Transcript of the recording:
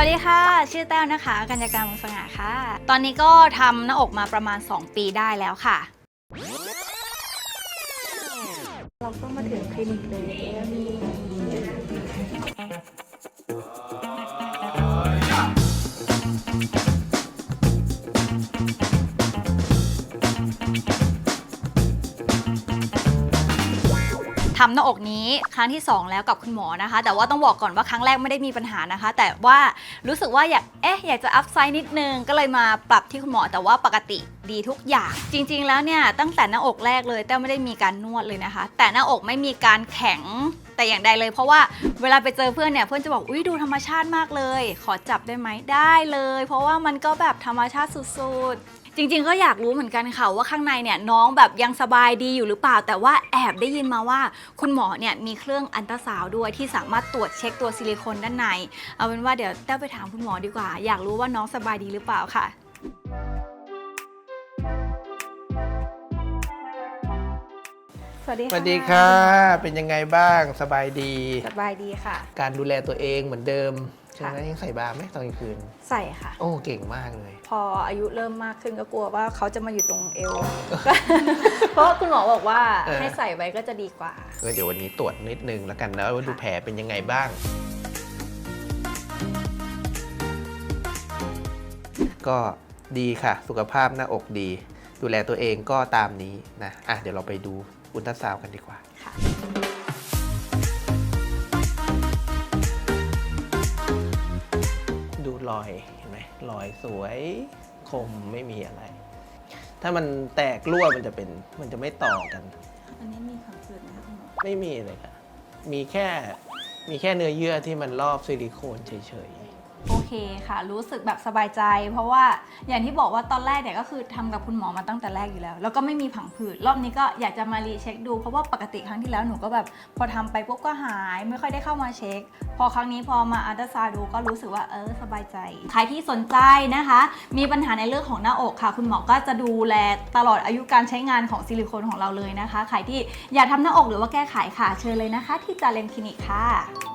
วัสดีค่ะ ชื่อแต้วนะคะ กัญญาการวงศ์สง่าค่ะ ตอนนี้ก็ทำหน้าอกมาประมาณ 2 ปีได้แล้วค่ะ เราก็มาถึงคลินิกเลยแล้วมี ทำหน้าอกนี้ครั้งที่ 2 แล้วกับคุณหมอนะคะ แต่ว่าต้องบอกก่อนว่าครั้งแรกไม่ได้มีปัญหานะคะ แต่ว่ารู้สึกว่าอยากเอ๊ะอยากจะอัพไซด์นิดนึงก็เลยมาปรับที่คุณหมอแต่ว่าปกติดีทุกอย่าง จริง ๆ แล้วเนี่ยตั้งแต่หน้าอกแรกเลยแต่ไม่ได้มีการนวดเลยนะคะ แต่หน้าอกไม่มีการแข็งแต่อย่างใดเลยเพราะว่าเวลาไปเจอเพื่อนเนี่ยเพื่อนจะบอกอุ้ยดูธรรมชาติมากเลย ขอจับได้ไหมได้เลย เพราะว่ามันก็แบบธรรมชาติสุดๆ จริง ๆ ก็อยากรู้เหมือนกันค่ะว่าข้างในเนี่ยน้องแบบยังสบายดีอยู่หรือเปล่า แต่ว่าแอบได้ยินมาว่า คุณหมอเนี่ยมีเครื่องอันตราซาวด์ด้วยที่สามารถตรวจเช็คตัวซิลิโคนด้านใน เอาเป็นว่าเดี๋ยวแต้วไปถามคุณหมอดีกว่า อยากรู้ว่าน้องสบายดีหรือเปล่าค่ะ สวัสดีสค่ะวัสดีค่ะ เป็นยังไงบ้าง สบายดี สบายดีค่ะ การดูแลตัวเองเหมือนเดิมใช่ไหมค่ะยังใส่บาร์ไหมตอนกลางคืน ใส่ค่ะ โอ้เก่งมากเลย พออายุเริ่มมากขึ้นก็กลัวว่าเขาจะมาอยู่ตรงเอว เพราะคุณหมอบอกว่าเออ ให้ใส่ไว้ก็จะดีกว่า เออเดี๋ยววันนี้ตรวจนิดนึงแล้วกันนะว่าดูแผลเป็นยังไงบ้าง ก็ดีค่ะ สุขภาพหน้าอกดี ดูแลตัวเองก็ตามนี้นะ อะเดี๋ยวเราไปดูอุลตราซาวด์กันดีกว่า ค่ะ ดูรอยเห็นไหมรอยสวยคมไม่มีอะไร ถ้ามันแตกรั่วมันจะเป็นมันจะไม่ต่อกัน อันนี้มีขังสืดไหมคะคุณหมอไม่มีเลยค่ะ มีแค่มีแค่เนื้อเยื่อที่มันรอบซิลิโคนเฉยโอเคค่ะ รู้สึกแบบสบายใจ เพราะว่าอย่างที่บอกว่าตอนแรกเนี่ยก็คือทำกับคุณหมอมาตั้งแต่แรกอยู่แล้ว แล้วก็ไม่มีผังผืดรอบนี้ก็อยากจะมารีเช็คดูเพราะว่าปกติครั้งที่แล้วหนูก็แบบพอทำไปปุ๊บก็หาย ไม่ค่อยได้เข้ามาเช็ค พอครั้งนี้พอมาอัลตราซาวด์ดูก็รู้สึกว่าเออสบายใจ ใครที่สนใจนะคะ มีปัญหาในเรื่องของหน้าอกค่ะ คุณหมอก็จะดูแลตลอดอายุการใช้งานของซิลิโคนของเราเลยนะคะ ใครที่อยากทำหน้าอกหรือว่าแก้ไขค่ะ เชิญเลยนะคะ ที่จาเลนคลินิกค่ะ